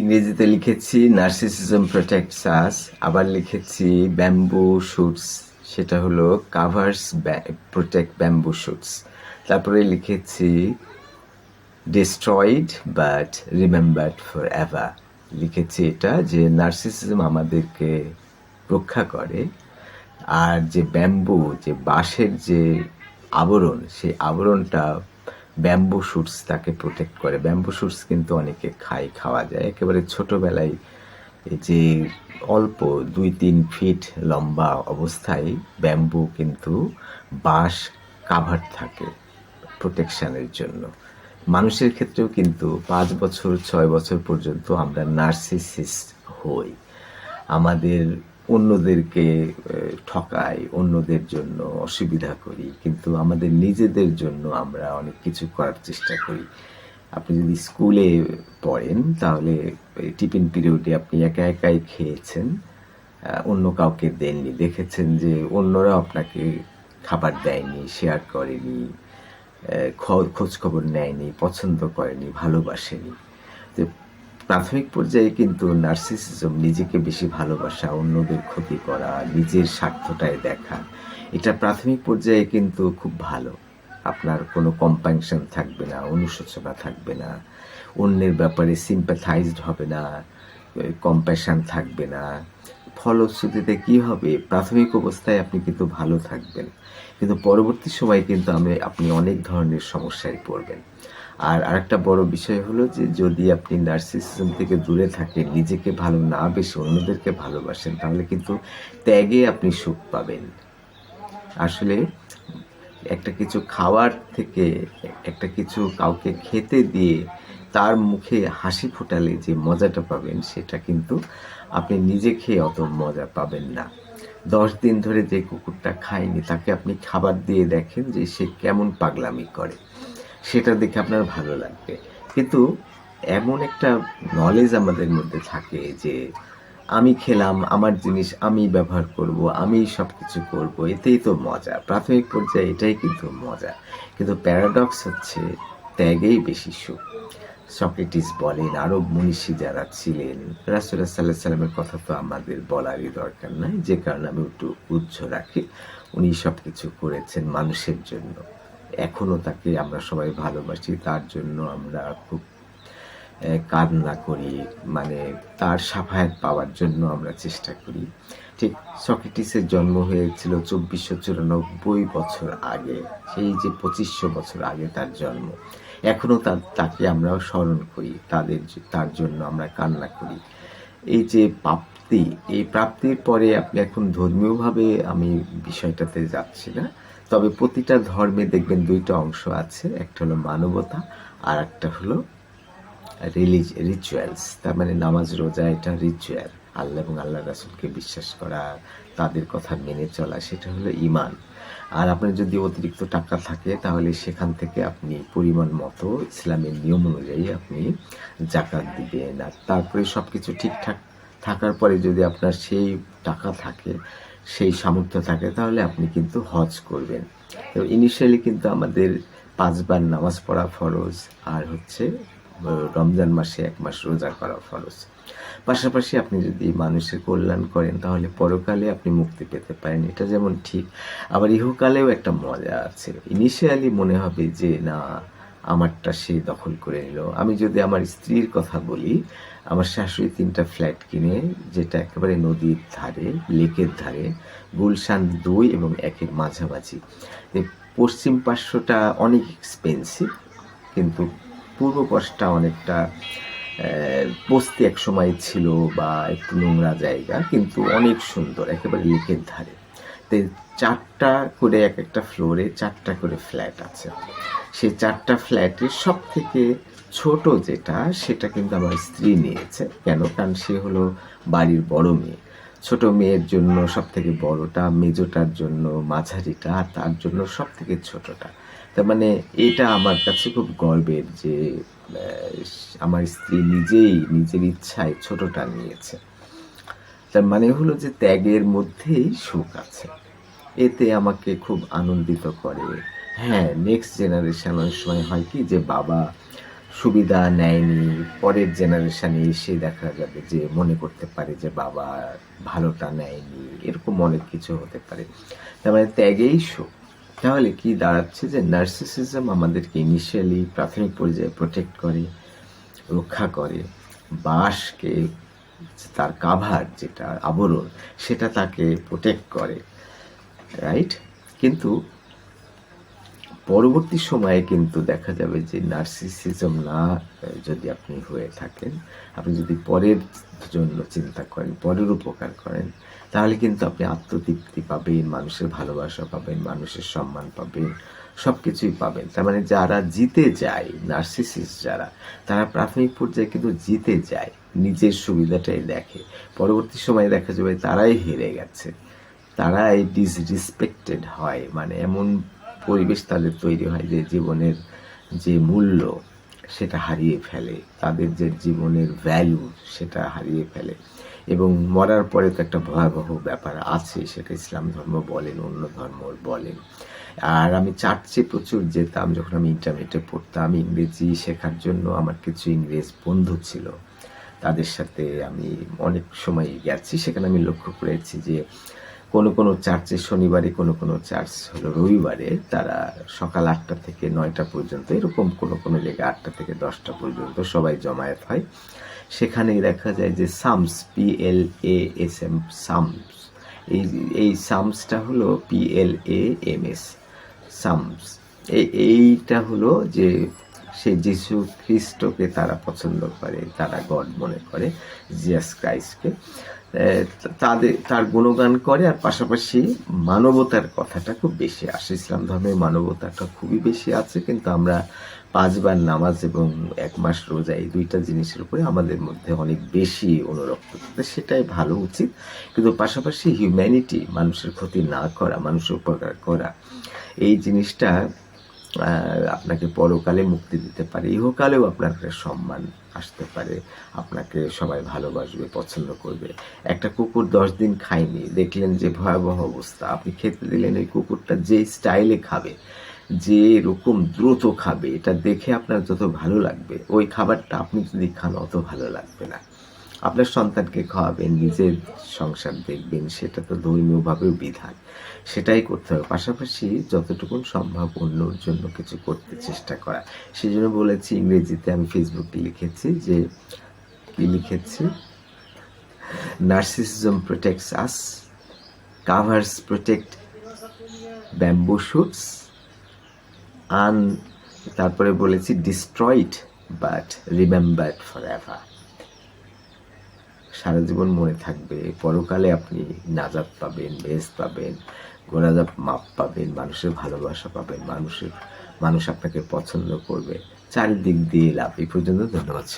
ইংরেজিতে লিখেছি narcissism protects আস আবার লিখেছি ব্যাম্বু শুটস সেটা হলো কাভার্স প্রোটেক্ট ব্যাম্বু শুটস তারপরে লিখেছি destroyed but remembered for ever লিখেছি এটা, যে নার্সিসিজম আমাদেরকে রক্ষা করে, আর যে ব্যাম্বু যে বাঁশের যে আবরণ, সেই আবরণটা ব্যাম্বু শুটস তাকে প্রোটেক্ট করে। ব্যাম্বু শুটস কিন্তু অনেকে খায় খাওয়া যায়। একেবারে ছোটোবেলায় যে অল্প দুই তিন ফিট লম্বা অবস্থায় ব্যাম্বু কিন্তু বাঁশ কাভার থাকে প্রোটেকশানের জন্য। মানুষের ক্ষেত্রেও কিন্তু পাঁচ বছর, ছয় বছর পর্যন্ত আমরা নার্সিসিস্ট হই। আমাদের অন্যদেরকে ঠকাই, অন্যদের জন্য অসুবিধা করি। কিন্তু আমাদের নিজেদের জন্য আমরা অনেক কিছু করার চেষ্টা করি। আপনি যদি স্কুলে পড়েন, তাহলে টিফিন পিরিয়ডে আপনি একা একাই খেয়েছেন অন্য কাউকে দেননি। দেখেছেন যে অন্যরা আপনাকে খাবার দেয়নি শেয়ার করেনি খোঁজ খবর নেয়নি, পছন্দ করেনি, ভালোবাসেনি। প্রাথমিক পর্যায়ে কিন্তু নার্সিসিজম নিজেকে বেশি ভালোবাসা, অন্যদের ক্ষতি করা, নিজের স্বার্থটায় দেখা। এটা প্রাথমিক পর্যায়ে কিন্তু খুব ভালো। আপনার কোনো কম্পাংশন থাকবে না, অনুশোচনা থাকবে না, অন্যের ব্যাপারে সিম্প্যাথাইজড হবে না কম্প্যাশন থাকবে না। ফলশ্রুতিতে কি হবে? প্রাথমিক অবস্থায় আপনি কিন্তু ভালো থাকবেন। কিন্তু পরবর্তী সময়ে কিন্তু আমি, আপনি অনেক ধরনের সমস্যায় পড়বেন। আর আরেকটা বড় বিষয় হলো যে যদি আপনি নার্সিসিজম থেকে দূরে থাকেন, নিজেকে ভালো না বেশি অন্যদেরকে ভালোবাসেন, তাহলে কিন্তু ত্যাগে আপনি সুখ পাবেন। আসলে একটা কিছু খাওয়ার থেকে একটা কিছু কাউকে খেতে দিয়ে তার মুখে হাসি ফোটালে যে মজাটা পাবেন, সেটা কিন্তু আপনি নিজে খেয়ে অত মজা পাবেন না। দশ দিন ধরে যে কুকুরটা খায়নি, তাকে আপনি খাবার দিয়ে দেখেন যে সে কেমন পাগলামি করে। সেটা দেখে আপনার ভালো লাগবে। কিন্তু এমন একটা নলেজ আমাদের মধ্যে থাকে যে, আমি খেলাম, আমার জিনিস আমি ব্যবহার করব, আমি সব কিছু করব, এতেই তো মজা। প্রাথমিক পর্যায়ে এটাই কিন্তু মজা। কিন্তু প্যারাডক্স হচ্ছে, ত্যাগেই বেশি সুখ। সক্রেটিস বলেন, আরব মনীষী যারা ছিলেন রাসুল্লাহ সাল্লাহ সাল্লামের কথা তো আমাদের বলারই দরকার নাই। যে কারণে আমি একটু উচ্চ রাখি। উনি সব কিছু করেছেন মানুষের জন্য। এখনও তাকে আমরা সবাই ভালোবাসি, তার জন্য আমরা খুব কান্না করি মানে তার সাফায়াত পাওয়ার জন্য আমরা চেষ্টা করি। ঠিক সক্রেটিসের জন্ম হয়েছিল চব্বিশশো চুরানব্বই বছর আগে, সেই যে পঁচিশশো বছর আগে তার জন্ম। এখনও তার তাকে আমরা স্মরণ করি, তাদের তার জন্য আমরা কান্না করি। এই যে প্রাপ্তি, এই প্রাপ্তির পরে আপনি এখন ধর্মীয়ভাবে আমি বিষয়টাতে যাচ্ছি না। তবে প্রতিটা ধর্মে দেখবেন দুইটা অংশ আছে, একটা হলো মানবতা আর একটা হলো রিলিজ রিচুয়ালস তার মানে নামাজ, রোজা, এটা রিচুয়াল আল্লাহ এবং আল্লাহ রাসুলকে বিশ্বাস করা, তাদের কথা মেনে চলা, সেটা হলো ইমান আর আপনার যদি অতিরিক্ত টাকা থাকে, তাহলে সেখান থেকে আপনি পরিমাণ মতো ইসলামের নিয়ম অনুযায়ী আপনি জাকাত দিবেন। আর তারপরে সব কিছু ঠিকঠাক থাকার পরে যদি আপনার সেই টাকা থাকে, সেই সামর্থ্য থাকে, তাহলে আপনি কিন্তু হজ করবেন। তো ইনিশিয়ালি কিন্তু আমাদের পাঁচবার নামাজ পড়া ফরজ, আর হচ্ছে রমজান মাসে এক মাস রোজা করা ফরজ। পাশাপাশি আপনি যদি মানুষের কল্যাণ করেন, তাহলে পরকালে আপনি মুক্তি পেতে পারেন। এটা যেমন ঠিক, আবার ইহকালেও একটা মজা আছে। ইনিশিয়ালি মনে হবে যে, না আমারটা সে দখল করে নিল। আমি যদি আমার স্ত্রীর কথা বলি, আমার শাশুড়ি তিনটা ফ্ল্যাট কিনে, যেটা একেবারে নদীর ধারে, লেকের ধারে, গুলশান দুই এবং একের মাঝামাঝি। পশ্চিম পার্শ্বটা অনেক এক্সপেন্সিভ কিন্তু পূর্ব পাশটা অনেকটা বস্তি এক সময় ছিল বা একটু নোংরা জায়গা, কিন্তু অনেক সুন্দর, একেবারে লেকের ধারে। তো চারটা করে এক একটা ফ্লোরে চারটা করে ফ্ল্যাট আছে। সেই চারটা ফ্ল্যাটের সব থেকে ছোট যেটা, সেটা কিন্তু আমার স্ত্রী নিয়েছে, কেন? কারণ সে হলো বাড়ির বড় মেয়ে। ছোট মেয়ের জন্য সব থেকে বড়টা, মেজোটার জন্য মাঝারিটা, আর তার জন্য সব থেকে ছোটটা। তার মানে এটা আমার কাছে খুব গর্বের যে আমার স্ত্রী নিজেই নিজের ইচ্ছায় ছোটটা নিয়েছে। তার মানে হলো যে ত্যাগের মধ্যেই সুখ আছে। এতে আমাকে খুব আনন্দিত করে। হ্যাঁ নেক্সট জেনারেশন অনেক সময় হয় কি যে বাবা সুবিধা নেয়নি, পরের জেনারেশনে এসে দেখা যাবে যে মনে করতে পারে যে বাবা ভালোটা নেয়নি, এরকম অনেক কিছু হতে পারে। তার মানে ত্যাগেই সুখ। তাহলে কি দাঁড়াচ্ছে যে নার্সিসিজম আমাদেরকে ইনিশিয়ালি প্রাথমিক পর্যায়ে প্রোটেক্ট করে, রক্ষা করে বাঁশকে তার কাভার, যেটা আবরণ, সেটা তাকে প্রোটেক্ট করে রাইট কিন্তু পরবর্তী সময়ে কিন্তু দেখা যাবে যে নার্সিসিজম না, যদি আপনি হয়ে থাকেন, আপনি যদি পরের জন্য চিন্তা করেন, পরের উপকার করেন, তাহলে কিন্তু আপনি আত্মতৃপ্তি পাবেন, মানুষের ভালোবাসা পাবেন, মানুষের সম্মান পাবেন সব কিছুই পাবেন। তার মানে যারা জিতে যায় নার্সিসিস যারা, তারা প্রাথমিক পর্যায়ে কিন্তু জিতে যায়। নিজের সুবিধাটাই দেখে। পরবর্তী সময়ে দেখা যাবে তারাই হেরে গেছে। তারাই ডিসরেসপেক্টেড হয়। মানে এমন পরিবেশ তাদের তৈরি হয় যে জীবনের যে মূল্য সেটা হারিয়ে ফেলে। তাদের যে জীবনের ভ্যালু সেটা হারিয়ে ফেলে। এবং মরার পরে তো একটা ভয়াবহ ব্যাপার আছে, সেটা ইসলাম ধর্ম বলেন, অন্য ধর্ম বলেন। আর আমি চার্চে প্রচুর যেতাম, যখন আমি ইন্টারমিডিয়েটে পড়তাম। ইংরেজি শেখার জন্য আমার কিছু ইংরেজ বন্ধু ছিল। তাদের সাথে আমি অনেক সময় গেছি। সেখানে আমি লক্ষ্য করেছি যে কোনো কোনো চার্চে শনিবারে, কোনো কোনো চার্চ হলো রবিবারে তারা সকাল আটটা থেকে নয়টা পর্যন্ত, এরকম কোনো কোনো জায়গায় আটটা থেকে দশটা পর্যন্ত সবাই জমায়েত হয়। সেখানেই দেখা যায় যে Psalms P L A S M Psalms এই এই সামসটা হলো P L A M S Psalms এই এইটা হলো যে সে যিশু খ্রিস্টকে তারা পছন্দ করে, তারা গড মনে করে, জিয়াস ক্রাইস্টকে। তাদের, তার গুণগান করে, আর পাশাপাশি মানবতার কথাটা খুব বেশি আসে। ইসলাম ধর্মে মানবতাটা খুবই বেশি আছে, কিন্তু আমরা পাঁচবার নামাজ এবং এক মাস রোজা এই দুইটা জিনিসের উপরে আমাদের মধ্যে অনেক বেশি অনুরক্ত সেটাই ভালো উচিত। কিন্তু পাশাপাশি হিউম্যানিটি মানুষের ক্ষতি না করা, মানুষের উপকার করা, এই জিনিসটা আপনাকে পরকালে মুক্তি দিতে পারে, ইহকালেও আপনার সম্মান আসতে পারে, আপনাকে সবাই ভালোবাসবে, পছন্দ করবে। একটা কুকুর দশ দিন খায়নি, দেখলেন যে ভয়াবহ অবস্থা। আপনি খেতে দিলেন ওই কুকুরটা যে স্টাইলে খাবে, যে এরকম দ্রুত খাবে, এটা দেখে আপনার যত ভালো লাগবে, ওই খাবারটা আপনি যদি খান, অত ভালো লাগবে না। আপনার সন্তানকে খাওয়াবেন, নিজের সংসার দেখবেন, সেটা তো ধর্মীয়ভাবেও বিধান। সেটাই করতে হবে। পাশাপাশি যতটুকু সম্ভব অন্যর জন্য কিছু করতে চেষ্টা করা। সেই জন্য বলেছি, ইংরেজিতে আমি ফেসবুকে লিখেছি যে, কি লিখেছি? Narcissism protects us covers protect bamboo shoots আন তারপরে বলেছি destroyed but remembered for ever সারা জীবন মনে থাকবে। পরকালে আপনি নাজাত পাবেন বেস পাবেন, গোনাজাত মাপ পাবেন, মানুষের ভালোবাসা পাবেন, মানুষের, মানুষ আপনাকে পছন্দ করবে। চারিদিক দিয়ে লাভ। এই পর্যন্ত ধন্যবাদ।